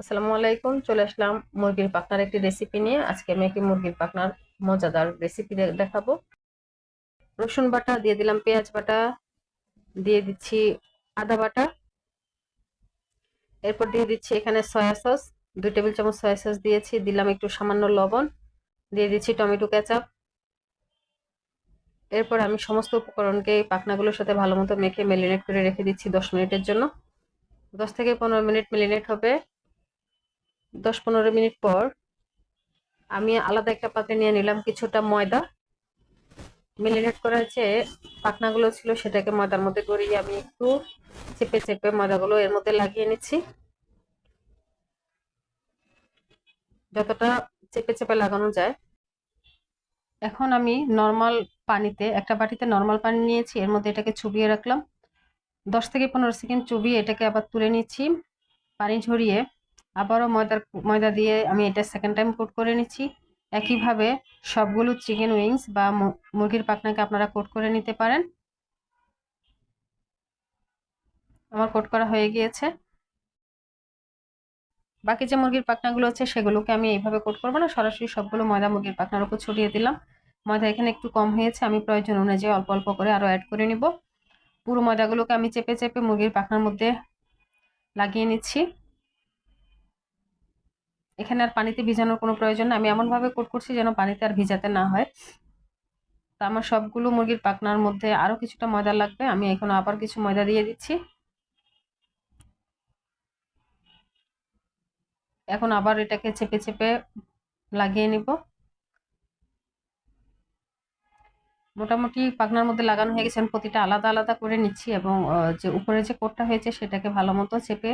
আসসালামু আলাইকুম, চলে আসলাম মুরগির পাখনার একটি রেসিপি নিয়ে। আজকে আমি একটি মুরগির পাখনার মজাদার রেসিপি দেখাবো। রসুন বাটা, দিয়ে দিলাম পেঁয়াজ বাটা, দিয়ে দিচ্ছি আদা বাটা। এরপর দিয়ে দিচ্ছি এখানে সয়া সস দুই টেবিল চামচ সয়া সস দিয়েছি, দিলাম একটু সামান্য লবণ, দিয়ে দিচ্ছি টমেটো কেচাপ। এরপর আমি সমস্ত উপকরণকে পাখনাগুলোর সাথে ভালো মতো মেখে মেলিনেট করে রেখে দিচ্ছি দশ মিনিটের জন্য। দশ থেকে পনেরো মিনিট মেলিনেট হবে। দশ পনেরো মিনিট পর আমি আলাদা একটা পাত্রে নিয়ে নিলাম কিছুটা ময়দা। মেলিনেট করা যে পাখনাগুলো ছিল সেটাকে ময়দার মধ্যে গড়িয়ে আমি একটু চেপে চেপে ময়দাগুলো এর মধ্যে লাগিয়ে নিচ্ছি। যতটা চেপে চেপে লাগানো যায়। এখন আমি নর্মাল পানিতে একটা বাটিতে নর্মাল পানি নিয়েছি, এর মধ্যে এটাকে চুবিয়ে রাখলাম। দশ থেকে পনেরো সেকেন্ড চুবিয়ে এটাকে আবার তুলে নিচ্ছি। পানি ঝরিয়ে আবারও ময়দার ময়দা দিয়ে আমি এটা সেকেন্ড টাইম কোট করে নিচ্ছি। একইভাবে সবগুলো চিকেন উইংস বা মুরগির পাখনাকে আপনারা কোট করে নিতে পারেন। আমার কোট করা হয়ে গিয়েছে। বাকি যে মুরগির পাখনাগুলো আছে সেগুলোকে আমি এইভাবে কোট করব না, সরাসরি সবগুলো ময়দা মুরগির পাখনার উপর ছড়িয়ে দিলাম। ময়দা এখানে একটু কম হয়েছে, আমি প্রয়োজন অনুযায়ী অল্প অল্প করে আরও অ্যাড করে নিব। পুরো ময়দাগুলোকে আমি চেপে চেপে মুরগির পাখনার মধ্যে লাগিয়ে নিচ্ছি। এখানে আর পানিতে ভিজানোর কোনো প্রয়োজন না। আমি এমনভাবে কোট করছি যেন পানিতে আর ভিজাতে না হয়। তো আমার সবগুলো মুরগির পাখনার মধ্যে আরও কিছুটা ময়দা লাগবে। আমি এখন আবার কিছু ময়দা দিয়ে দিচ্ছি। এখন আবার এটাকে চেপে চেপে লাগিয়ে নিব। মোটামুটি পাখনার মধ্যে লাগানো হয়ে গেছে। প্রতিটা আলাদা আলাদা করে নিচ্ছি এবং যে উপরে যে কোটটা হয়েছে সেটাকে ভালো মতো চেপে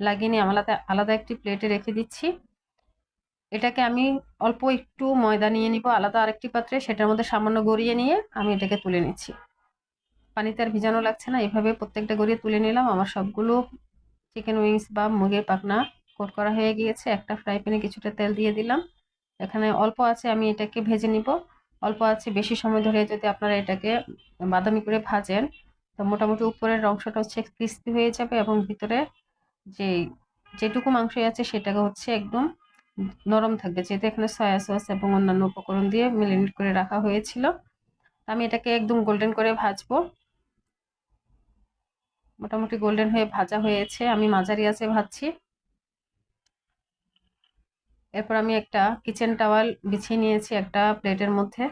লাগিয়ে নিয়ে আলাদা আলাদা একটি প্লেটে রেখে দিচ্ছি। এটাকে আমি অল্প একটু ময়দা নিয়ে নিব, আলাদা আরেকটি পাত্রে, সেটার মধ্যে সামান্য গড়িয়ে নিয়ে আমি এটাকে তুলে নিচ্ছি। পানিতে আর ভিজানো লাগছে না, এভাবে প্রত্যেকটা গড়িয়ে তুলে নিলাম। আমার সবগুলো চিকেন উইংস বা মুরগির পাখনা কোট করা হয়ে গিয়েছে। একটা ফ্রাই প্যানে কিছুটা তেল দিয়ে দিলাম। এখানে অল্প আছে, আমি এটাকে ভেজে নিব। অল্প আছে, বেশি সময় ধরে যদি আপনারা এটাকে বাদামি করে ভাজেন, তো মোটামুটি উপরের অংশটা হচ্ছে ক্রিস্পি হয়ে যাবে এবং ভিতরে যে যেটুকু মাংসই আছে সেটাকে হচ্ছে একদম নরম থাকবে। যেহেতু এখানে সয়া সস এবং অন্যান্য উপকরণ দিয়ে মেলিনেট করে রাখা হয়েছিল, আমি এটাকে একদম গোল্ডেন করে ভাজবো। মোটামুটি গোল্ডেন হয়ে ভাজা হয়েছে, আমি মাঝারি আছে ভাজছি। এরপর আমি একটা কিচেন টাওয়াল বিছিয়ে নিয়েছি একটা প্লেটের মধ্যে।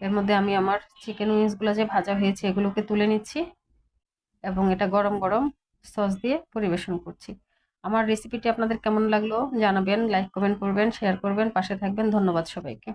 এর মধ্যে আমি আমার চিকেন উইংসগুলো যে ভাজা হয়েছে, এগুলোকে তুলে নিচ্ছি এবং এটা গরম গরম সস দিয়ে পরিবেশন করছি। আমার রেসিপিটি আপনাদের কেমন লাগল জানাবেন লাইক কমেন্ট করবেন শেয়ার করবেন, পাশে থাকবেন। ধন্যবাদ সবাইকে।